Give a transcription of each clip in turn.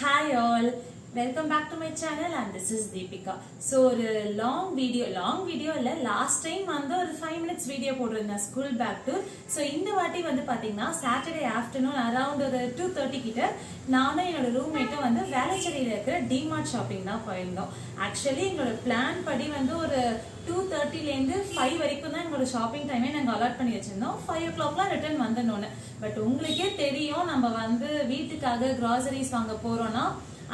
Hi all welcome back to my channel and this is Deepika so ஒரு long video long video இல்லை last time வந்து ஒரு five minutes video போட்டிருந்தேன் school bag tour so இந்த வாட்டி வந்து பார்த்தீங்கன்னா சாட்டர்டே ஆஃப்டர்நூன் அரௌண்ட் ஒரு டூ தேர்ட்டி கிட்ட நானும் என்னோட ரூம்மேட்டும் வந்து வேலைச்சேரியில் இருக்கிற டிமார்ட் ஷாப்பிங் தான் போயிருந்தோம். ஆக்சுவலி எங்களோட பிளான் படி வந்து ஒரு டூ தேர்ட்டிலேருந்து ஃபைவ் வரைக்கும் தான் எங்களோட ஷாப்பிங் டைமே நாங்கள் அலாட் பண்ணி வச்சுருந்தோம். ஃபைவ் ஓ கிளாக்லாம் ரிட்டர்ன் வந்துடணும்னு பட் உங்களுக்கே தெரியும் நம்ம வந்து வீட்டுக்காக கிராசரிஸ் வாங்க போகிறோன்னா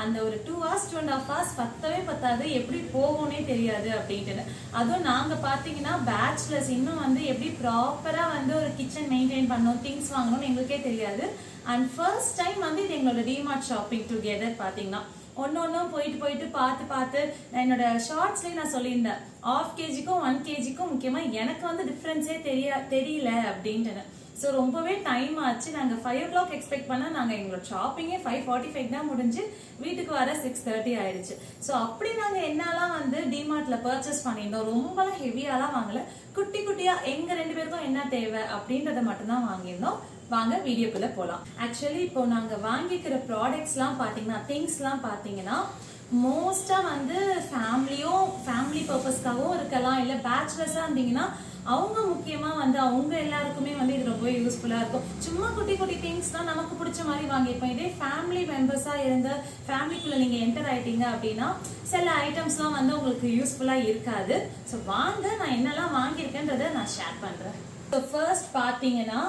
அந்த ஒரு two hours two and half hours பத்தவே பத்தாது. எப்படி போகும்னே தெரியாது அப்படின்ட்டு அதுவும் நாங்கள் பார்த்தீங்கன்னா பேச்சுலர்ஸ் இன்னும் வந்து எப்படி ப்ராப்பராக வந்து ஒரு கிச்சன் மெயின்டைன் பண்ணோம் திங்ஸ் வாங்கணும்னு எங்களுக்கே தெரியாது. அண்ட் ஃபர்ஸ்ட் டைம் வந்து இது எங்களோட டிமார்ட் ஷாப்பிங் டுகெதர் பார்த்தீங்கன்னா. ஒன்று ஒன்றும் போயிட்டு போயிட்டு பார்த்து பார்த்து நான் என்னோட ஷார்ட்ஸ்லேயே நான் சொல்லியிருந்தேன். ஆஃப் கேஜிக்கும் ஒன் கேஜிக்கும் முக்கியமாக எனக்கு வந்து டிஃப்ரென்ஸே தெரிய தெரியல அப்படின்ட்டு ஸோ ரொம்பவே டைம் ஆச்சு. நாங்கள் ஃபைவ் ஓ கிளாக் எக்ஸ்பெக்ட் பண்ணால் நாங்கள் எங்களோட ஷாப்பிங்கே ஃபைவ் ஃபார்ட்டி ஃபைவ் தான் முடிஞ்சு வீட்டுக்கு வர சிக்ஸ் தேர்ட்டி ஆயிடுச்சு. ஸோ அப்படி நாங்கள் என்னெல்லாம் வந்து டிமார்ட்டில் பர்ச்சேஸ் பண்ணியிருந்தோம். ரொம்பலாம் ஹெவியாலாம் வாங்கலை. குட்டி குட்டியாக எங்கள் ரெண்டு பேருக்கும் என்ன தேவை அப்படின்றத மட்டும்தான் வாங்கியிருந்தோம். வாங்க வீடியோக்குள்ளே போகலாம் ஆக்சுவலி இப்போ நாங்கள் வாங்கிக்கிற ப்ராடக்ட்ஸ்லாம் பார்த்தீங்கன்னா திங்ஸ்லாம் பார்த்தீங்கன்னா மோஸ்ட்டாக வந்து ஃபேமிலியும் ஃபேமிலி பர்பஸ்க்காகவும் இருக்கலாம். இல்லை பேச்சுலர்ஸாக இருந்தீங்கன்னா அவங்க முக்கியமா வந்து அவங்க எல்லாருக்குமே வந்து இது ரொம்ப யூஸ்ஃபுல்லா இருக்கும். சும்மா குட்டி குட்டி திங்ஸ் தான் நமக்கு பிடிச்ச மாதிரி வாங்கிப்போம் இதே ஃபேமிலி மெம்பர்ஸா இருந்த ஃபேமிலிக்குள்ள நீங்க என்டர் ஆயிட்டீங்க அப்படின்னா சில ஐட்டம்ஸ்லாம் வந்து உங்களுக்கு யூஸ்ஃபுல்லா இருக்காது. ஸோ வாங்க நான் என்னெல்லாம் வாங்கியிருக்கேன்றதை நான் ஷேர் பண்றேன். ஸோ ஃபர்ஸ்ட் பார்த்தீங்கன்னா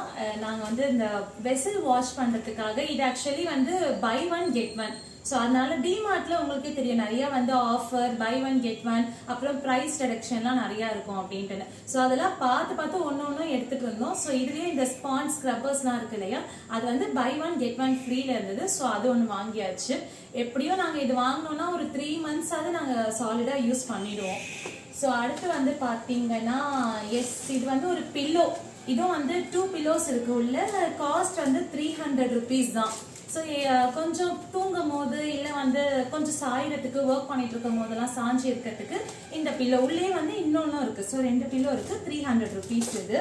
நாங்கள் வந்து இந்த வெசல் வாஷ் பண்ணுறதுக்காக இது ஆக்சுவலி வந்து buy one get one so அதனால டிமார்ட்ல உங்களுக்கே தெரியும் நிறைய வந்து offer buy one get one அப்புறம் ப்ரைஸ் ரெடக்ஷன்லாம் நிறைய இருக்கும் அப்படின்ட்டு ஸோ அதெல்லாம் பார்த்து பார்த்து ஒன்று ஒன்றும் எடுத்துட்டு இருந்தோம் ஸோ இதுலயே இந்த ஸ்பான்ஸ் ஸ்க்ரப்பர்ஸ்லாம் இருக்கு இல்லையா? அது வந்து பை ஒன் கெட் ஒன் ஃப்ரீல இருந்தது. ஸோ அது ஒன்று வாங்கியாச்சு. எப்படியோ நாங்கள் இது வாங்கினோம்னா ஒரு த்ரீ மந்த்ஸாவது நாங்கள் சாலிடாக யூஸ் பண்ணிடுவோம். ஸோ அடுத்து வந்து பார்த்தீங்கன்னா எஸ் இது வந்து ஒரு பில்லோ இதுவும் வந்து டூ பில்லோஸ் இருக்கு. உள்ள காஸ்ட் வந்து த்ரீ ஹண்ட்ரட் ருபீஸ் தான். ஸோ கொஞ்சம் தூங்கும் போது இல்லை வந்து கொஞ்சம் சாயறதுக்கு ஒர்க் பண்ணிட்டு இருக்கும் போதெல்லாம் சாஞ்சி இருக்கிறதுக்கு இந்த பில்லோ உள்ளே வந்து இன்னொன்றும் இருக்கு. ஸோ ரெண்டு பில்லோ இருக்கு. த்ரீ ஹண்ட்ரட் ருபீஸ் இது.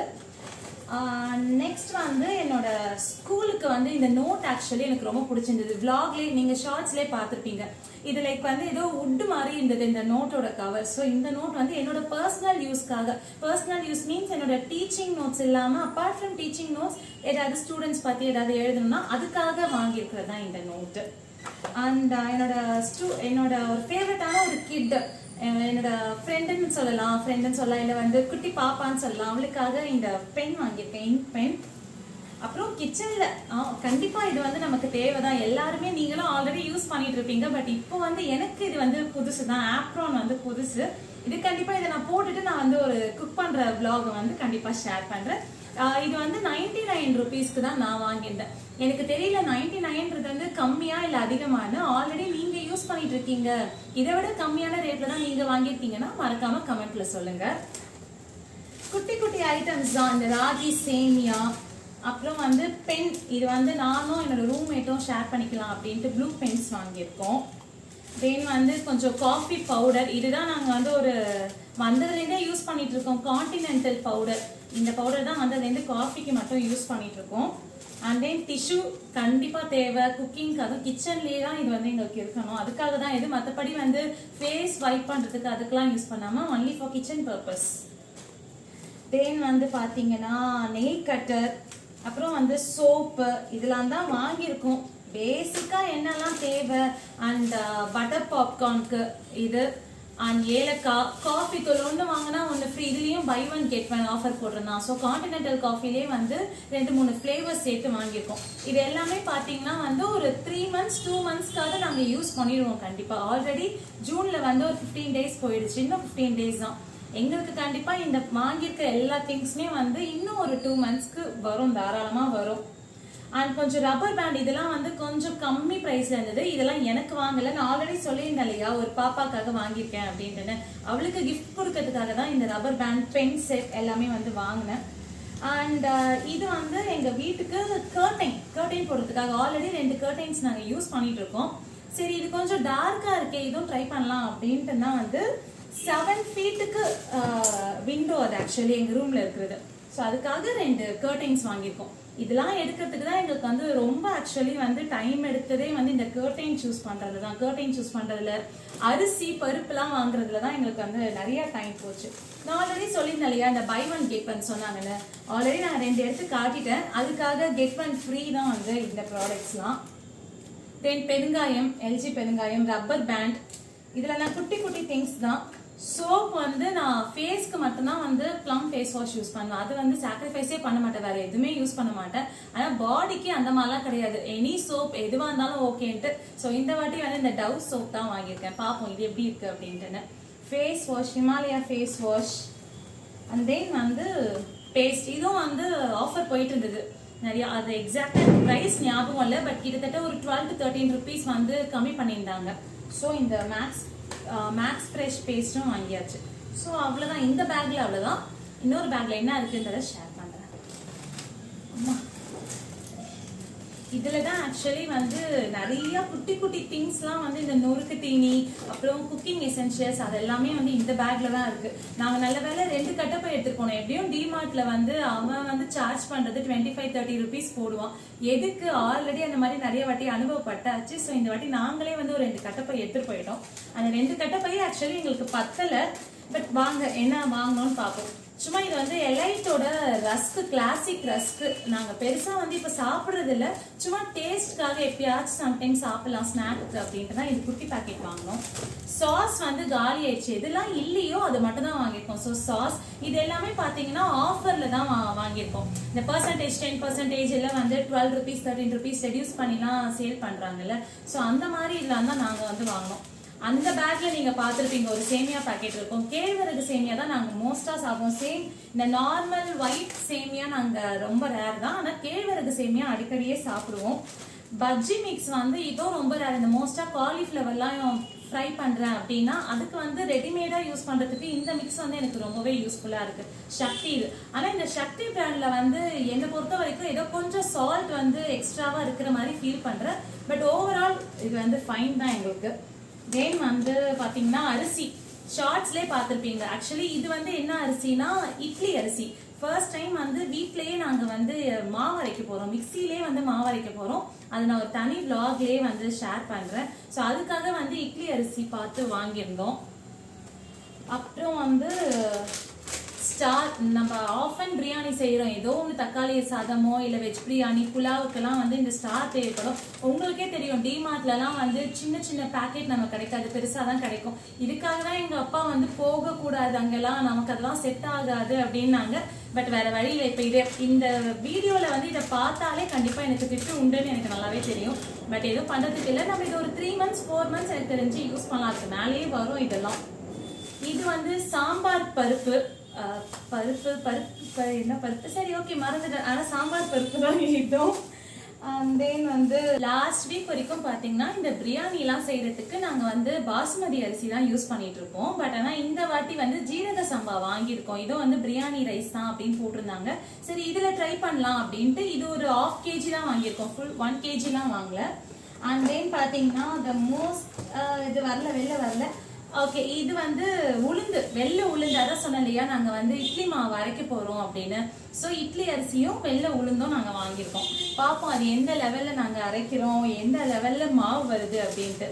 நெக்ஸ்ட் வந்து என்னோட ஸ்கூலுக்கு வந்து இந்த நோட் ஆக்சுவலி எனக்கு ரொம்ப பிடிச்சிருந்தது. விளாக்லேயே நீங்கள் ஷார்ட்ஸ்லேயே பார்த்துருப்பீங்க. இது லைக் வந்து ஏதோ உட்டு மாதிரி இருந்தது இந்த நோட்டோட கவர் ஸோ இந்த நோட் வந்து என்னோட பர்சனல் யூஸ்க்காக பர்சனல் யூஸ் மீன்ஸ் என்னோட டீச்சிங் நோட்ஸ் இல்லாமல் அப்பார்ட் ஃப்ரம் டீச்சிங் நோட்ஸ் ஏதாவது ஸ்டூடெண்ட்ஸ் பற்றி ஏதாவது எழுதணும்னா அதுக்காக வாங்கியிருக்கிறது தான் இந்த நோட்டு அண்ட் என்னோட ஸ்டூ என்னோட ஒரு ஃபேவரட்டான ஒரு கிட் என்னோட ஃப்ரெண்டுன்னு சொல்லலாம். ஃப்ரெண்டுன்னு சொல்லலாம் இல்லை வந்து குட்டி பாப்பான்னு சொல்லலாம். அவளுக்காக இந்த பென் வாங்கியிருக்கேன் இங்க் பென் அப்புறம் கிச்சனில் கண்டிப்பாக இது வந்து நமக்கு தேவை தான் எல்லாருமே நீங்களும் ஆல்ரெடி யூஸ் பண்ணிட்டு இருப்பீங்க. பட் இப்போ வந்து எனக்கு இது வந்து புதுசு தான் ஆப்ரான் வந்து புதுசு. இது கண்டிப்பாக இதை நான் போட்டுட்டு நான் வந்து ஒரு குக் பண்ணுற ப்ளாகை வந்து கண்டிப்பாக ஷேர் பண்ணுறேன் இது வந்து நைன்டி நைன் ருபீஸ்க்கு தான் நான் வாங்கியிருந்தேன். எனக்கு தெரியல நைன்டி நைன்றது வந்து கம்மியாக இல்லை அதிகமானு ஆல்ரெடி நீங்கள் பண்ணிட்டு இருக்கீங்க. இதை விட கம்மியான ரேட்ல தான் நீங்க வாங்கியிருக்கீங்கன்னா மறக்காம கமெண்ட்ல சொல்லுங்க. குட்டி குட்டி ஐட்டம்ஸ் தான். இந்த ராகி சேமியா அப்புறம் வந்து பென் இது வந்து நானும் என்னோட ரூம்மேட்டும் ஷேர் பண்ணிக்கலாம் அப்படின்ட்டு ப்ளூ பென்ஸ் வாங்கியிருக்கோம். தென் வந்து கொஞ்சம் காஃபி பவுடர் இதுதான் நாங்கள் வந்து ஒரு வந்ததுலேருந்தே யூஸ் பண்ணிட்டு இருக்கோம். கான்டினென்டல் பவுடர் இந்த பவுடர் தான் வந்ததுலேருந்து காஃபிக்கு மட்டும் யூஸ் பண்ணிட்டு இருக்கோம். அண்ட் தென் டிஷ்யூ கண்டிப்பாக தேவை. குக்கிங்க்கு அதுவும் கிச்சன்லேயே தான் இது வந்து எங்களுக்கு இருக்கணும் அதுக்காக தான் இது. மற்றபடி வந்து ஃபேஸ் வைப் பண்ணுறதுக்கு அதுக்கெலாம் யூஸ் பண்ணாமல் only for kitchen purpose then வந்து பார்த்தீங்கன்னா நெயில் கட்டர் அப்புறம் வந்து சோப்பு இதெல்லாம் தான் வாங்கியிருக்கோம். பேசிக்காக என்னெல்லாம் தேவை? அண்ட் பட்டர் பாப்கார்னுக்கு இது. அண்ட் ஏலக்காய் காஃபி தூள் ஒன்று வாங்கினா ஒன்று ஃப்ரீ இதுலேயும் buy one get one offer போடுறேன் ஸோ காண்டினென்டல் காஃபிலே வந்து ரெண்டு மூணு ஃப்ளேவர்ஸ் சேர்த்து வாங்கியிருக்கோம். இது எல்லாமே பார்த்தீங்கன்னா வந்து ஒரு த்ரீ மந்த்ஸ் டூ மந்த்ஸ்க்காக நாங்கள் யூஸ் பண்ணிடுவோம் கண்டிப்பாக ஆல்ரெடி ஜூனில் வந்து ஒரு ஃபிஃப்டீன் டேஸ் போயிடுச்சு. இன்னும் ஃபிஃப்டீன் டேஸ் தான். எங்களுக்கு கண்டிப்பாக இந்த வாங்கியிருக்க எல்லா திங்ஸுமே வந்து இன்னும் ஒரு டூ மந்த்ஸ்க்கு வரும். தாராளமாக வரும். அண்ட் கொஞ்சம் ரப்பர் பேண்ட் இதெல்லாம் வந்து கொஞ்சம் கம்மி ப்ரைஸ்ல இருந்தது. இதெல்லாம் எனக்கு வாங்கல நான் ஆல்ரெடி சொல்லியிருந்தேன் இல்லையா? ஒரு பாப்பாக்காக வாங்கியிருக்கேன் அப்படின்ட்டுன்னு. அவளுக்கு கிஃப்ட் கொடுக்கறதுக்காக தான் இந்த ரப்பர் பேண்ட் பென் செட் எல்லாமே வந்து வாங்கினேன். அண்ட் uh, இது வந்து எங்க வீட்டுக்கு கர்டைன் கர்டைன் போடுறதுக்காக. ஆல்ரெடி ரெண்டு கர்டைன்ஸ் நாங்கள் யூஸ் பண்ணிட்டு இருக்கோம். சரி இது கொஞ்சம் டார்க்காக இருக்கே இதுவும் ட்ரை பண்ணலாம் அப்படின்ட்டு தான் வந்து செவன் ஃபீட்டுக்கு விண்டோ அது ஆக்சுவலி எங்கள் ரூமில் இருக்கிறது. ஸோ அதுக்காக ரெண்டு கர்டைன்ஸ் வாங்கியிருக்கோம். இதெல்லாம் எடுக்கிறதுக்கு தான் எங்களுக்கு வந்து ரொம்ப ஆக்சுவலி வந்து டைம் எடுத்ததே வந்து இந்த கேர்டைன் சூஸ் பண்ணுறது தான் கேர்டைன் சூஸ் பண்ணுறதுல அரிசி பருப்புலாம் வாங்குறதுல தான் எங்களுக்கு வந்து நிறைய டைம் போச்சு. நான் ஆல்ரெடி சொல்லியிருந்தேன் இல்லையா இந்த பை ஒன் கெட் ஒன் சொன்னாங்கல்ல. ஆல்ரெடி நான் ரெண்டு எடுத்து காட்டிட்டேன். அதுக்காக கெட் ஒன் ஃப்ரீ தான் வந்து இந்த ப்ராடக்ட்ஸ்லாம் தென் பெருங்காயம் எல்ஜி பெருங்காயம் ரப்பர் பேண்ட் இதுலலாம் குட்டி குட்டி திங்ஸ் தான். சோப் வந்து நான் ஃபேஸ்க்கு மட்டும்தான் வந்து ப்ளம் ஃபேஸ் வாஷ் யூஸ் பண்ணுவேன். அது வந்து சாக்ரிஃபைஸே பண்ண மாட்டேன். வேற எதுவுமே யூஸ் பண்ண மாட்டேன். ஆனால் பாடிக்கு அந்த மாதிரிலாம் கிடையாது. எனி சோப் எதுவாக இருந்தாலும் ஓகேன்ட்டு. ஸோ இந்த வாட்டி வந்து இந்த டவ் சோப் தான் வாங்கியிருக்கேன். பார்ப்போம் இது எப்படி இருக்கு அப்படின்ட்டுன்னு. Face wash Himalaya face wash and then வந்து பேஸ்ட் இதுவும் வந்து ஆஃபர் போயிட்டு இருந்தது நிறைய அது எக்ஸாக்டாக ப்ரைஸ் ஞாபகம் இல்லை பட் கிட்டத்தட்ட ஒரு டுவெல் டு தேர்ட்டீன் ருபீஸ் வந்து கம்மி பண்ணியிருந்தாங்க. ஸோ இந்த மேக்ஸ் மேக்ஸ் ஃப்ரெஷ் பேஸ்ட்டும் வாங்கியாச்சு. ஸோ அவ்வளோதான் இந்த பேக்கில் அவ்வளோதான் இன்னொரு பேக்கில் என்ன இருக்குன்றதை ஷேர் பண்ணுறேன் அம்மா. இதுல தான் ஆக்சுவலி வந்து நிறைய குட்டி குட்டி திங்ஸ்லாம் வந்து இந்த நொறுக்கு தீனி அப்புறம் குக்கிங் எசென்ஷியல்ஸ் அது எல்லாமே வந்து இந்த பேக்ல தான் இருக்கு. நாங்க நல்ல வேளை ரெண்டு கட்டப்பை எடுத்துட்டு போனோம். எப்படியும் டிமார்ட்ல வந்து அவன் வந்து சார்ஜ் பண்றது டுவெண்ட்டி ஃபைவ் தேர்ட்டி ருபீஸ் போடுவான். எதுக்கு ஆல்ரெடி அந்த மாதிரி நிறைய வாட்டி அனுபவப்பட்டாச்சு? ஸோ இந்த வாட்டி நாங்களே வந்து ஒரு ரெண்டு கட்டப்பை எடுத்துட்டு போயிட்டோம். அந்த ரெண்டு கட்டப்பை ஆக்சுவலி எங்களுக்கு பத்தல. பட் வாங்க என்ன வாங்கணும்னு பார்ப்போம். சும்மா இது வந்து எலைட்டோட ரஸ்க் கிளாசிக் ரஸ்க். நாங்கள் பெருசாக வந்து இப்போ சாப்பிட்றது இல்லை சும்மா டேஸ்ட்காக எப்பயாச்சும் சம்டைம் சாப்பிடலாம் ஸ்நாக்ஸ் அப்படின்ட்டு தான் இது குட்டி பாக்கெட் வாங்கினோம். சாஸ் வந்து காலி ஆயிடுச்சு. இதெல்லாம் இல்லையோ அது மட்டும் தான் வாங்கியிருக்கோம். ஸோ சாஸ் இது எல்லாமே பார்த்தீங்கன்னா ஆஃபரில் தான் வா- வாங்கியிருக்கோம். இந்த பர்சன்டேஜ் டென் பர்சன்டேஜ் எல்லாம் வந்து twelve rupees thirteen rupees reduce பண்ணிலாம் சேல் பண்ணுறாங்கல்ல ஸோ அந்த மாதிரி இல்லாம தான் வந்து வாங்கினோம். அந்த பேக்ல நீங்க பார்த்துருப்பீங்க ஒரு சேமியா பாக்கெட் இருக்கும். கேழ்வரகு சேமியா தான் நாங்க மோஸ்டா சாப்பிடுவோம். சேம் இந்த நார்மல் ஒயிட் சேமியா நாங்க ரொம்ப ரேர் தான். ஆனா கேழ்வரகு சேமியா அடிக்கடியே சாப்பிடுவோம். பஜ்ஜி மிக்ஸ் வந்து இதுவும் ரொம்ப ரேர் இந்த மோஸ்டா காலிஃப்ளவர்லாம் ஃப்ரை பண்றேன் அப்படின்னா அதுக்கு வந்து ரெடிமேடா யூஸ் பண்றதுக்கு இந்த மிக்ஸ் வந்து எனக்கு ரொம்பவே யூஸ்ஃபுல்லா இருக்கு. சக்தி இது. ஆனா இந்த சக்தி பிராண்ட்ல வந்து என்னை பொறுத்த வரைக்கும் ஏதோ கொஞ்சம் சால்ட் வந்து எக்ஸ்ட்ராவா இருக்கிற மாதிரி ஃபீல் பண்றேன். பட் ஓவரால் இது வந்து ஃபைன் தான் எங்களுக்கு. தென் வந்து பாத்தீங்கன்னா அரிசி. ஷார்ட்ஸ்லேயே பார்த்துருப்பீங்க. ஆக்சுவலி இது வந்து என்ன அரிசினா இட்லி அரிசி. ஃபர்ஸ்ட் டைம் வந்து வீட்லயே நாங்க வந்து மாவு அரைக்க போறோம். மிக்சிலே வந்து மாவு அரைக்க போறோம். அது நான் ஒரு தனி vlogலயே வந்து ஷேர் பண்றேன். ஸோ அதுக்காக வந்து இட்லி அரிசி பார்த்து வாங்கியிருந்தோம். அப்புறம் வந்து ஸ்டார் நம்ம ஆஃபன் பிரியாணி செய்கிறோம் ஏதோ ஒன்று தக்காளி சாதமோ இல்லை வெஜ் பிரியாணி புலாவுக்கெல்லாம் வந்து இந்த ஸ்டார் தேவைப்படும். உங்களுக்கே தெரியும் டிமார்ட்லலாம் வந்து சின்ன சின்ன பேக்கெட் நம்ம கிடைக்காது. பெருசாக தான் கிடைக்கும். இதுக்காக தான் எங்கள் அப்பா வந்து போகக்கூடாது அங்கெல்லாம். நமக்கு அதெல்லாம் செட் ஆகாது அப்படின்னாங்க. பட் வேற வழியில் இப்போ இது இந்த வீடியோவில் வந்து இதை பார்த்தாலே கண்டிப்பாக எனக்கு திட்டு உண்டுன்னு எனக்கு நல்லாவே தெரியும். பட் எதுவும் பண்ணுறதுக்கு இல்லை. நம்ம இது ஒரு த்ரீ மந்த்ஸ் ஃபோர் மந்த்ஸ் எனக்கு தெரிஞ்சு யூஸ் பண்ணலாம். அதுக்கு மேலேயே வரும் இதெல்லாம். இது வந்து சாம்பார் பருப்பு. பருப்பு பருப்பு என்ன பருப்பு? சரி ஓகே மறந்துட்டேன். ஆனா சாம்பார் பருப்பு தான் அண்ட் தென் வந்து லாஸ்ட் வீக் வரைக்கும் பார்த்தீங்கன்னா இந்த பிரியாணிலாம் செய்கிறதுக்கு நாங்கள் வந்து பாசுமதி அரிசி தான் யூஸ் பண்ணிட்டு இருப்போம் பட் ஆனால் இந்த வாட்டி வந்து ஜீரக சம்பா வாங்கியிருக்கோம். இதுவும் வந்து பிரியாணி ரைஸ் தான் அப்படின்னு போட்டிருந்தாங்க. சரி இதில் ட்ரை பண்ணலாம் அப்படின்ட்டு இது ஒரு ஆஃப் கேஜி தான் வாங்கியிருக்கோம். ஃபுல் ஒன் கேஜிலாம் வாங்கல. அண்ட் தென் பார்த்தீங்கன்னா த மோஸ்ட் இது வரல வெளில வரல. ஓகே இது வந்து உளுந்து வெள்ளை உளுந்து. அதான் சொன்னேன் இல்லையா நாங்க வந்து இட்லி மாவு அரைக்க போறோம் அப்படின்னு. ஸோ இட்லி அரிசியும் வெள்ளை உளுந்தும் நாங்க வாங்கியிருக்கோம். பார்ப்போம் அது எந்த லெவல்ல நாங்க அரைக்கிறோம் எந்த லெவல்ல மாவு வருது அப்படின்ட்டு.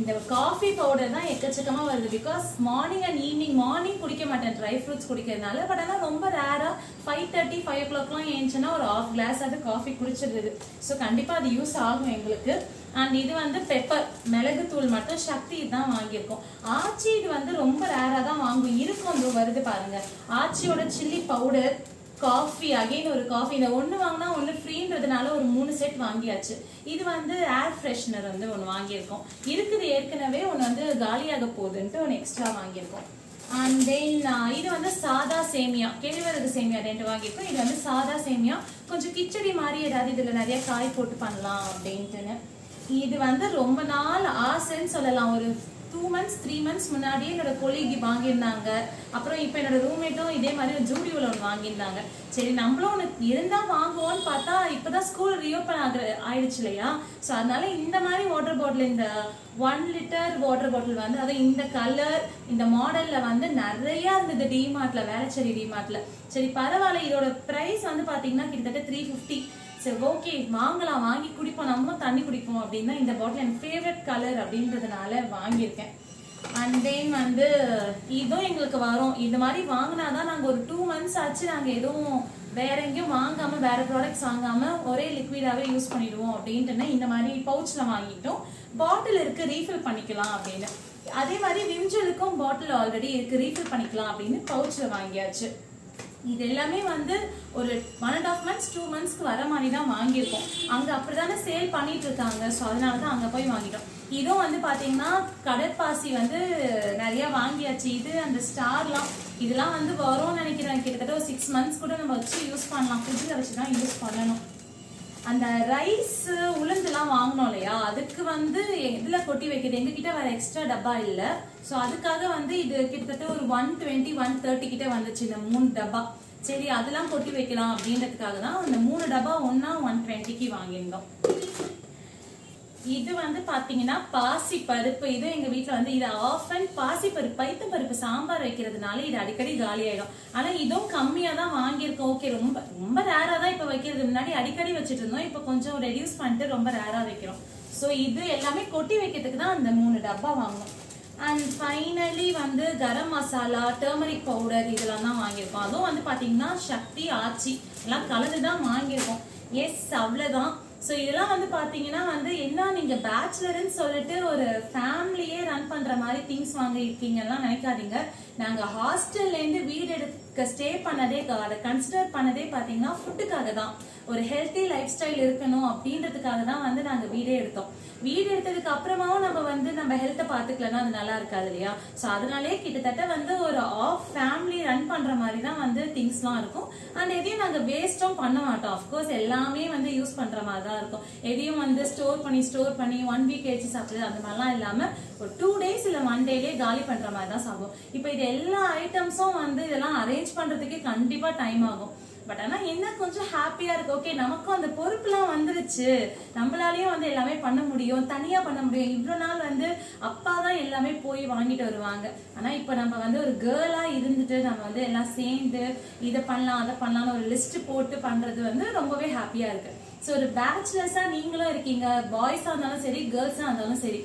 இந்த காஃபி பவுடர் தான் எக்கச்சக்கமா வருது. Because morning and evening morning குடிக்க மாட்டேன். ட்ரை ஃப்ரூட்ஸ் குடிக்கிறதுனால பட் ஆனால் ரொம்ப ரேராக ஃபைவ் தேர்ட்டி ஃபைவ் ஓ கிளாக்லாம் ஏஞ்சுன்னா ஒரு ஆஃப் கிளாஸ் அது காஃபி குடிச்சிடுது ஸோ கண்டிப்பா அது யூஸ் ஆகும் எங்களுக்கு. அண்ட் இது வந்து பெப்பர் மிளகுத்தூள் மட்டும் சக்தி தான் வாங்கியிருக்கோம். ஆச்சி இது வந்து ரொம்ப ரேராக தான் வாங்குவோம் இருக்கும் வருது பாருங்க. ஆச்சியோட சில்லி பவுடர் காஃபி அகைன் ஒரு காஃபி இந்த ஒன்று வாங்கினா ஒன்று ஃப்ரீன்றதுனால ஒரு மூணு செட் வாங்கியாச்சு. இது வந்து ஏர் ஃப்ரெஷ்னர் வந்து ஒன்று வாங்கியிருக்கோம். இருக்குது ஏற்கனவே ஒன்று வந்து காலியாக போகுதுன்ட்டு ஒன்று எக்ஸ்ட்ரா வாங்கியிருக்கோம். அண்ட் தென் இது வந்து சாதா சேமியா. கேழ்வரகு சேமியா ரெண்டு வாங்கியிருக்கோம். இது வந்து சாதா சேமியா. கொஞ்சம் கிச்சடி மாதிரி ஏதாவது இதில் நிறைய காய் போட்டு பண்ணலாம் அப்படின்ட்டுன்னு. இது வந்து ரொம்ப நாள் ஆசைன்னு சொல்லலாம். ஒரு டூ மந்த்ஸ் த்ரீ மந்த்ஸ் முன்னாடியே என்னோட கொலிகி வாங்கியிருந்தாங்க. அப்புறம் இப்போ என்னோட ரூம்மேட்டும் இதே மாதிரி ஜூடியோவில் ஒன்று வாங்கியிருந்தாங்க. சரி நம்மளும் ஒன்று இருந்தால் வாங்குவோம்னு பார்த்தா இப்போ தான் ஸ்கூல் ரீஓப்பன் ஆகிற ஆயிடுச்சு இல்லையா? ஸோ அதனால இந்த மாதிரி வாட்டர் பாட்டில் இந்த ஒன் லிட்டர் வாட்டர் பாட்டில் வந்து அதாவது இந்த கலர் இந்த மாடலில் வந்து நிறைய இருந்தது டிமார்ட்டில் வேளச்சேரி டிமார்ட்டில் சரி பரவாயில்ல இதோட ப்ரைஸ் வந்து பார்த்தீங்கன்னா கிட்டத்தட்ட த்ரீ ஃபிஃப்டி சரி ஓகே வாங்கலாம் வாங்கி குடிப்போம். நம்ம தண்ணி குடிப்போம் அப்படின்னா இந்த பாட்டில் எனக்கு ஃபேவரட் கலர் அப்படின்றதுனால வாங்கியிருக்கேன். அண்ட் தென் வந்து இதுவும் எங்களுக்கு வரும். இந்த மாதிரி வாங்கினாதான் நாங்கள் ஒரு டூ மந்த்ஸ் ஆச்சு நாங்கள் எதுவும் வேற எங்கேயும் வாங்காம வேற ப்ராடக்ட்ஸ் வாங்காம ஒரே லிக்விடாவே யூஸ் பண்ணிடுவோம் அப்படின்ட்டு இந்த மாதிரி பவுச்சில் வாங்கிட்டோம். பாட்டில் இருக்கு ரீஃபில் பண்ணிக்கலாம் அப்படின்னு. அதே மாதிரி விம்ஜலுக்கும் பாட்டில் ஆல்ரெடி இருக்கு ரீஃபில் பண்ணிக்கலாம் அப்படின்னு பவுச்சில் வாங்கியாச்சு. இது எல்லாமே வந்து ஒரு one and half months two மந்த்ஸ்க்கு வர மாதிரி தான் வாங்கியிருக்கோம். அங்கே அப்படி தானே சேல் பண்ணிட்டு இருக்காங்க ஸோ அதனால தான் அங்கே போய் வாங்கிட்டோம். இதுவும் வந்து பார்த்தீங்கன்னா கடற்பாசி வந்து நிறைய வாங்கியாச்சு. இது அந்த ஸ்டார்லாம் இதெல்லாம் வந்து வரும்னு நினைக்கிறேன். கிட்டத்தட்ட ஒரு சிக்ஸ் மந்த்ஸ் கூட நம்ம வச்சு யூஸ் பண்ணலாம். ஃப்ரிட்ஜில் வச்சு தான் யூஸ் பண்ணணும். அந்த ரைஸ் உளுந்துலாம் வாங்கினோம் இல்லையா? அதுக்கு வந்து இதில் கொட்டி வைக்கிறது? எங்ககிட்ட வேற எக்ஸ்ட்ரா டப்பா இல்லை. ஸோ அதுக்காக வந்து இது கிட்டத்தட்ட ஒரு ஒன் டுவெண்ட்டி ஒன் தேர்ட்டி கிட்ட வந்துச்சு இந்த மூணு டப்பா. சரி அதெல்லாம் கொட்டி வைக்கலாம் அப்படின்றதுக்காக தான் அந்த மூணு டப்பா ஒன்னா ஒன் டுவெண்ட்டிக்கு வாங்கியிருந்தோம். இது வந்து பாத்தீங்கன்னா பாசி பருப்பு. இது எங்க வீட்டுல வந்து இது ஆஃப் அண்ட் பாசி பருப்பு பைத்த பருப்பு சாம்பார் வைக்கிறதுனால இது அடிக்கடி காலி ஆயிடும். ஆனா இதுவும் கம்மியா தான் வாங்கியிருக்கோம். ஓகே ரொம்ப ரொம்ப ரேரா தான் இப்ப வைக்கிறது. முன்னாடி அடிக்கடி வச்சுட்டு இருந்தோம். இப்ப கொஞ்சம் ரெடியூஸ் பண்ணிட்டு ரொம்ப ரேரா வைக்கிறோம். சோ இது எல்லாமே கொட்டி வைக்கிறதுக்கு தான் அந்த மூணு டப்பா வாங்கணும் அண்ட் ஃபைனலி வந்து கரம் மசாலா டர்மரிக் பவுடர் இதெல்லாம் தான் வாங்கியிருக்கோம். அதுவும் வந்து பாத்தீங்கன்னா சக்தி ஆச்சி எல்லாம் கலந்து தான் வாங்கியிருக்கோம். எஸ் அவ்வளவுதான். ஸோ இதெல்லாம் வந்து பாத்தீங்கன்னா வந்து என்ன நீங்க பேச்சுலர்னு சொல்லிட்டு ஒரு ஃபேமிலியே ரன் பண்ற மாதிரி திங்ஸ் வாங்க இருக்கீங்கலாம் நினைக்காதீங்க. நாங்க ஹாஸ்டல்ல இருந்து வீடு எடுக்க ஸ்டே பண்ணதே அதை கன்சிடர் பண்ணதே பாத்தீங்கன்னா ஃபுட்டுக்காக தான் ஒரு ஹெல்த்தி லைஃப் ஸ்டைல் இருக்கணும் அப்படின்றதுக்காக தான் வந்து நாங்க வீடே எடுத்தோம். வீடு எடுத்ததுக்கு அப்புறமாவும் நம்ம வந்து நம்ம ஹெல்த்தை பார்த்துக்கலன்னா அது நல்லா இருக்காது இல்லையா? ஸோ அதனாலே கிட்டத்தட்ட வந்து ஒரு ஆஃப் ஃபேமிலி ரன் பண்ற மாதிரி தான் வந்து திங்ஸ்லாம் இருக்கும். அண்ட் எதையும் நாங்கள் வேஸ்ட்டும் பண்ண மாட்டோம். அஃப்கோர்ஸ் எல்லாமே வந்து யூஸ் பண்ற மாதிரி தான் இருக்கும். எதையும் வந்து ஸ்டோர் பண்ணி ஸ்டோர் பண்ணி ஒன் வீக் கழிச்சு சாப்பிடுறது அந்த மாதிரிலாம் இல்லாம ஒரு டூ டேஸ் இல்லை ஒன் டேலே காலி பண்ற மாதிரி தான் சாப்பிடும் இப்போ இது எல்லா ஐட்டம்ஸும் வந்து இதெல்லாம் அரேஞ்ச் பண்ணுறதுக்கே கண்டிப்பா டைம் ஆகும். பட் ஆனா என்ன கொஞ்சம் ஹாப்பியா இருக்கு? ஓகே நமக்கும் அந்த பொறுப்புலாம் வந்துருச்சு. நம்மளாலேயும் வந்து எல்லாமே பண்ண முடியும். தனியா பண்ண முடியும். இவ்வளோ நாள் வந்து அப்பா தான் எல்லாமே போய் வாங்கிட்டு வருவாங்க. ஆனா இப்ப நம்ம வந்து ஒரு கேர்ளா இருந்துட்டு நம்ம வந்து எல்லாம் சேர்ந்து இதை பண்ணலாம் அதை பண்ணலாம்னு ஒரு லிஸ்ட் போட்டு பண்றது வந்து ரொம்பவே ஹாப்பியா இருக்கு. ஸோ ஒரு பேச்சுலர்ஸாக நீங்களும் இருக்கீங்க. பாய்ஸா இருந்தாலும் சரி கேர்ள்ஸா இருந்தாலும் சரி.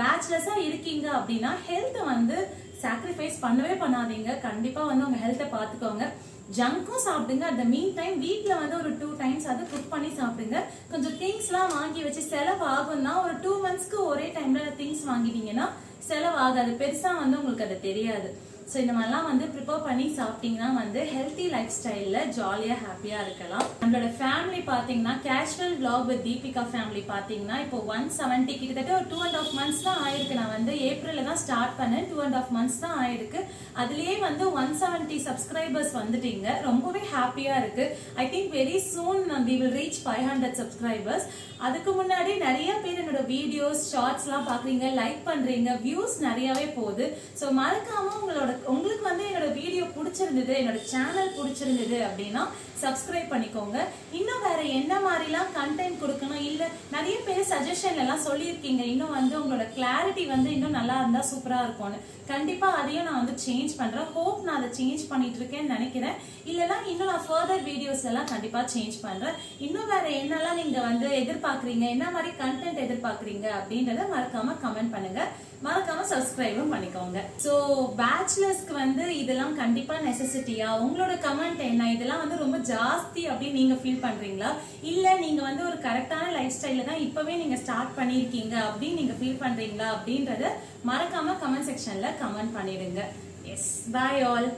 பேச்சுலர்ஸாக இருக்கீங்க அப்படின்னா ஹெல்த்தை வந்து சாக்ரிஃபைஸ் பண்ணவே பண்ணாதீங்க. கண்டிப்பா வந்து உங்க ஹெல்த்தை பார்த்துக்கோங்க ஜங்க்கும் சாப்பிடுங்க. அட் த மீன் டைம் வீட்டில் வந்து ஒரு டூ டைம்ஸ் அது குக் பண்ணி சாப்பிடுங்க. கொஞ்சம் திங்ஸ்லாம் வாங்கி வச்சு செலவாகும்னா ஒரு டூ மந்த்ஸ்க்கு ஒரே டைம்ல திங்ஸ் வாங்கிட்டீங்கன்னா செலவாகாது. பெருசாக பெருசா வந்து உங்களுக்கு அது தெரியாது. ஸோ இந்த மாதிரிலாம் வந்து ப்ரிப்பேர் பண்ணி சாப்பிட்டீங்கன்னா வந்து ஹெல்த்தி லைஃப் ஸ்டைலில் ஜாலியாக ஹாப்பியாக இருக்கலாம். நம்மளோட ஃபேமிலி பார்த்தீங்கன்னா casual vlog with Deepika family பார்த்தீங்கன்னா இப்போ ஒன் செவன்ட்டி கிட்டத்தட்ட ஒரு டூ அண்ட் ஆஃப் மந்த்ஸ் தான் ஆயிருக்கு. நான் வந்து ஏப்ரலில் தான் ஸ்டார்ட் பண்ணேன். டூ அண்ட் ஆஃப் மந்த்ஸ் தான் ஆயிருக்கு. அதுலேயே வந்து ஒன் செவன்ட்டி சப்ஸ்கிரைபர்ஸ் வந்துட்டீங்க. ரொம்பவே ஹாப்பியாக இருக்கு. I think very soon we will reach five hundred subscribers அதுக்கு முன்னாடி நிறைய பேர் வீடியோஸ் ஷார்ட்ஸ்லாம் பார்க்குறீங்க லைக் பண்ணுறீங்க வியூஸ் நிறையவே போகுது. ஸோ மறக்காம உங்களோட உங்களுக்கு வந்து என்னோட வீடியோ பிடிச்சிருந்தது என்னோட சேனல் பிடிச்சிருந்தது அப்படின்னா சப்ஸ்கிரைப் பண்ணிக்கோங்க. இன்னும் வேற என்ன மாதிரிலாம் கண்டென்ட் கொடுக்கணும்? இல்ல நிறைய பேர் சஜஷன்ல எல்லாம் சொல்லியிருக்கீங்க. இன்னும் வந்து உங்களோட கிளாரிட்டி வந்து இன்னும் நல்லா இருந்தா சூப்பரா இருக்கும்னு. கண்டிப்பா அதையும் நான் வந்து சேஞ்ச் பண்றேன். ஹோப் நான் அதை சேஞ்ச் பண்ணிட்டு இருக்கேன்னு நினைக்கிறேன். இல்லைன்னா இன்னும் நான் ஃபர்தர் வீடியோஸ் எல்லாம் கண்டிப்பா சேஞ்ச் பண்றேன். இன்னும் வேற என்னெல்லாம் நீங்க வந்து எதிர்பார்க்கறீங்க? என்ன மாதிரி கண்டென்ட் எதிர்பார்க்கறீங்க அப்படின்றத மறக்காம கமெண்ட் பண்ணுங்க. மறக்காம சப்ஸ்கிரைபும் பண்ணிக்கோங்க. ஸோ பேச்சுலர்ஸ்க்கு வந்து இதெல்லாம் கண்டிப்பா நெசசிட்டியா உங்களோட கமெண்ட் என்ன? இதெல்லாம் வந்து ரொம்ப ஜாஸ்தி அப்படின்னு நீங்க ஃபீல் பண்றீங்களா? இல்ல நீங்க வந்து ஒரு கரெக்டான லைஃப் ஸ்டைல தான் இப்பவே நீங்க ஸ்டார்ட் பண்ணிருக்கீங்க அப்படின்னு நீங்க ஃபீல் பண்றீங்களா அப்படின்றத மறக்காம கமெண்ட் செக்ஷன்ல கமெண்ட் பண்ணிடுங்க. Yes bye all